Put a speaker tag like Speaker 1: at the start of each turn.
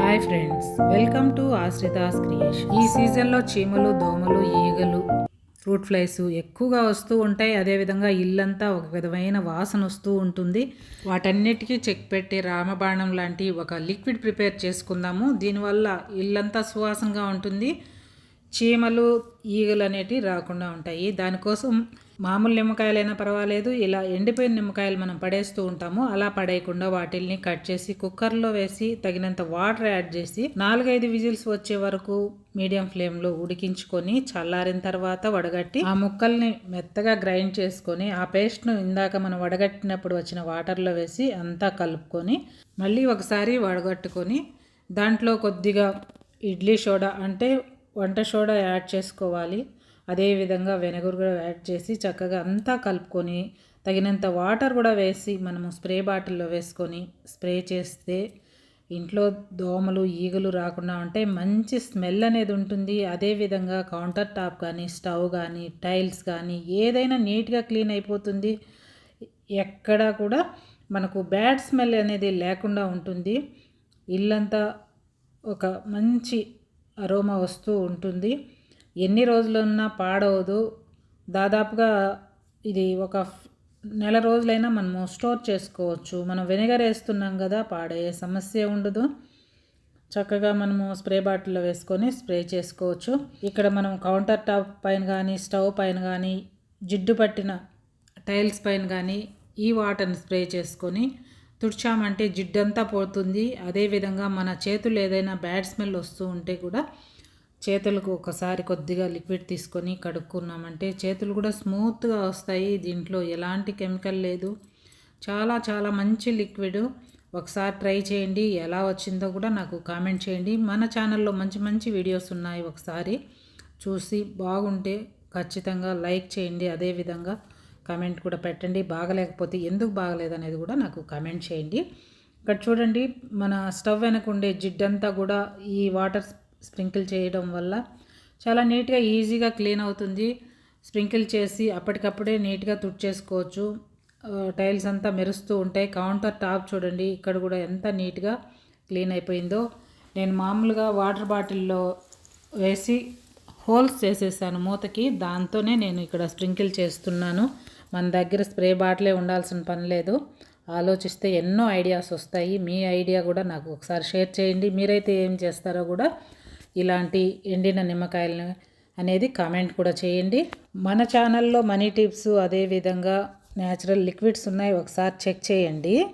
Speaker 1: Hi friends welcome to Ashrita's creation ఈ సీజన్లో చీమలు దోమలు ఈగలు ఫ్రూట్ ఫ్లైస్ ఎక్కువగా వస్తూ ఉంటాయి. అదేవిధంగా ఇల్లంతా ఒక విధమైన వాసన వస్తూ ఉంటుంది. వాటన్నిటికీ చెక్ పెట్టి రామబాణం లాంటి ఒక లిక్విడ్ ప్రిపేర్ చేసుకుందాము. దీనివల్ల ఇల్లంతా సువాసనగా ఉంటుంది. చీమలు ఈగలు అనేటివి రాకుండా ఉంటాయి. దానికోసం మామూలు నిమ్మకాయలైనా పర్వాలేదు ఇలా ఎండిపోయిన నిమ్మకాయలు మనం పడేస్తూ ఉంటాము. అలా పడేయకుండా వాటిల్ని కట్ చేసి కుక్కర్లో వేసి తగినంత వాటర్ యాడ్ చేసి నాలుగైదు విజిల్స్ వచ్చే వరకు మీడియం ఫ్లేమ్లో ఉడికించుకొని చల్లారిన తర్వాత వడగట్టి ఆ ముక్కల్ని మెత్తగా గ్రైండ్ చేసుకొని ఆ పేస్ట్ను ఇందాక మనం వడగట్టినప్పుడు వచ్చిన వాటర్లో వేసి అంతా కలుపుకొని మళ్ళీ ఒకసారి వడగట్టుకొని దాంట్లో కొద్దిగా ఇడ్లీ సోడా అంటే వంట సోడా యాడ్ చేసుకోవాలి. అదేవిధంగా వెనగర్ కూడా యాడ్ చేసి చక్కగా అంతా కలుపుకొని తగినంత వాటర్ కూడా వేసి మనము స్ప్రే బాటిల్లో వేసుకొని స్ప్రే చేస్తే ఇంట్లో దోమలు ఈగలు రాకుండా ఉంటే మంచి స్మెల్ అనేది ఉంటుంది. అదేవిధంగా కౌంటర్ టాప్ కానీ స్టవ్ కానీ టైల్స్ కానీ ఏదైనా నీట్గా క్లీన్ అయిపోతుంది. ఎక్కడా కూడా మనకు బ్యాడ్ స్మెల్ అనేది లేకుండా ఉంటుంది. ఇల్లంతా ఒక మంచి అరోమా వస్తూ ఉంటుంది. ఎన్ని రోజులున్నా పాడవదు. దాదాపుగా ఇది ఒక నెల రోజులైనా మనము స్టోర్ చేసుకోవచ్చు. మనం వెనిగర్ వేస్తున్నాం కదా పాడే సమస్య ఉండదు. చక్కగా మనము స్ప్రే బాటిల్లో వేసుకొని స్ప్రే చేసుకోవచ్చు. ఇక్కడ మనం కౌంటర్ టాప్ పైన కానీ స్టవ్ పైన కానీ జిడ్డు పట్టిన టైల్స్ పైన కానీ ఈ వాటర్ని స్ప్రే చేసుకొని తుడిచామంటే జిడ్డంతా పోతుంది. అదేవిధంగా మన చేతులు ఏదైనా బ్యాడ్ స్మెల్ వస్తూ ఉంటే కూడా చేతులకు ఒకసారి కొద్దిగా లిక్విడ్ తీసుకొని కడుక్కున్నామంటే చేతులు కూడా స్మూత్గా వస్తాయి. దీంట్లో ఎలాంటి కెమికల్ లేదు. చాలా చాలా మంచి లిక్విడ్. ఒకసారి ట్రై చేయండి. ఎలా వచ్చిందో కూడా నాకు కామెంట్ చేయండి. మన ఛానల్లో మంచి మంచి వీడియోస్ ఉన్నాయి ఒకసారి. చూసి బాగుంటే ఖచ్చితంగా లైక్ చేయండి. అదేవిధంగా కామెంట్ కూడా పెట్టండి. బాగలేకపోతే ఎందుకు బాగలేదనేది కూడా నాకు కామెంట్ చేయండి. ఇక్కడ చూడండి మన స్టవ్ వెనక ఉండే జిడ్డంతా కూడా ఈ వాటర్ స్ప్రింకిల్ చేయడం వల్ల చాలా నీట్గా ఈజీగా క్లీన్ అవుతుంది. స్ప్రింకిల్ చేసి అప్పటికప్పుడే నీట్గా తుడిచేసుకోవచ్చు. టైల్స్ అంతా మెరుస్తూ ఉంటాయి. కౌంటర్ టాప్ చూడండి ఇక్కడ కూడా ఎంత నీట్గా క్లీన్ అయిపోయిందో. నేను మామూలుగా వాటర్ బాటిల్లో వేసి హోల్స్ చేసేసాను మూతకి. దాంతోనే నేను ఇక్కడ స్ప్రింకిల్ చేస్తున్నాను. మన దగ్గర స్ప్రే బాటిలే ఉండాల్సిన పని లేదు. ఆలోచిస్తే ఎన్నో ఐడియాస్ వస్తాయి. మీ ఐడియా కూడా నాకు ఒకసారి షేర్ చేయండి. మీరైతే ఏం చేస్తారో కూడా ఇలాంటి ఎండిన నిమ్మకాయలను అనేది కామెంట్ కూడా చేయండి. మన ఛానల్లో మనీ టిప్స్ అదేవిధంగా న్యాచురల్ లిక్విడ్స్ ఉన్నాయి ఒకసారి చెక్ చేయండి.